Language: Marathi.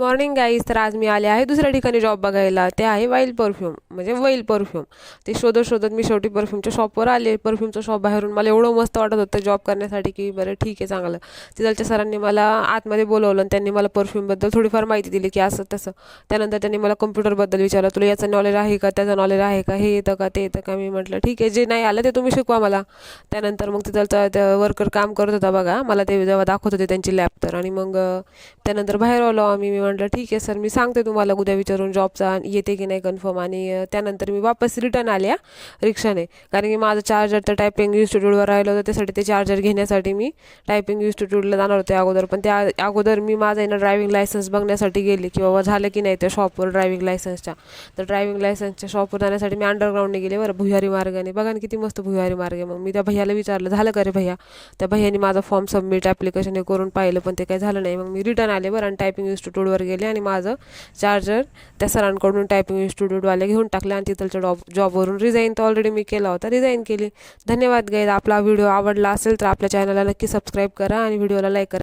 मॉर्निंग गाईज तर आज मी आले आहे दुसऱ्या ठिकाणी जॉब बघायला. ते आहे वाईल परफ्यूम म्हणजे वैल परफ्यूम ते शोधत शोधत मी शेवटी परफ्यूमच्या शॉपवर आले. परफ्यूमचं शॉप बाहेरून मला एवढं मस्त वाटत होतं जॉब करण्यासाठी की बरं ठीक आहे चांगलं. तिथलच्या सरांनी मला आतमध्ये बोलवलं आणि त्यांनी मला परफ्यूमबद्दल थोडीफार माहिती दिली की असं तसं. त्यानंतर त्यांनी मला कम्प्युटरबद्दल विचारलं तुला याचं नॉलेज आहे का? त्याचं नॉलेज आहे का? हे येतं का? ते येतं का? मी म्हटलं ठीक आहे जे नाही आलं ते तुम्ही शिकवा मला. त्यानंतर मग तिथलचा वर्कर काम करत होता बघा. मला ते जेव्हा दाखवत होते त्यांची लॅब तर. आणि मग त्यानंतर बाहेर आलो आम्ही. मी म्हटलं ठीक आहे सर मी सांगते तुम्हाला उद्या विचारून जॉबचा येते की नाही कन्फर्म आणि त्यानंतर मी वापस रिटर्न आल्या रिक्षाने. कारण की माझं चार्जर तर टायपिंग इन्स्टिट्यूटवर राहिलं होतं त्यासाठी ते चार्जर घेण्यासाठी मी टायपिंग इन्स्टिट्यूटला जाणार होते अगोदर. पण त्या अगोदर मी माझं आहे ना ड्रायव्हिंग लायसन्स बघण्यासाठी गेले की बाबा झालं की नाही त्या शॉपवर ड्रायव्हिंग लायसन्सच्या तर ड्रायव्हिंग लायसन्सच्या शॉपवर जाण्यासाठी मी अंडरग्राऊंडने गेले बरं भुयारी मार्गाने. बघा ना किती मस्त भुयारी मार्ग आहे मग. मी त्या भैयाला विचारलं झालं का रे भैया? त्या भैयाने माझा फॉर्म सबमिट ॲप्लिकेशन हे करून पाहिलं पण ते काही झालं नाही. मग मी रिटर्न आले बरं आणि टायपिंग इन्स्टिट्यूटवर गेले आणि माझं चार्जर त्या सरांकडून टायपिंग इन्स्टिट्यूटवाले घेऊन टाकले आणि तिथलच्या डॉब जॉबवरून रिझाईन तर ऑलरेडी मी केला होता. रिझाईन केली. धन्यवाद गाईज आपला व्हिडिओ आवडला असेल तर आपल्या चॅनलला नक्की सबस्क्राईब करा आणि व्हिडिओला लाईक करा.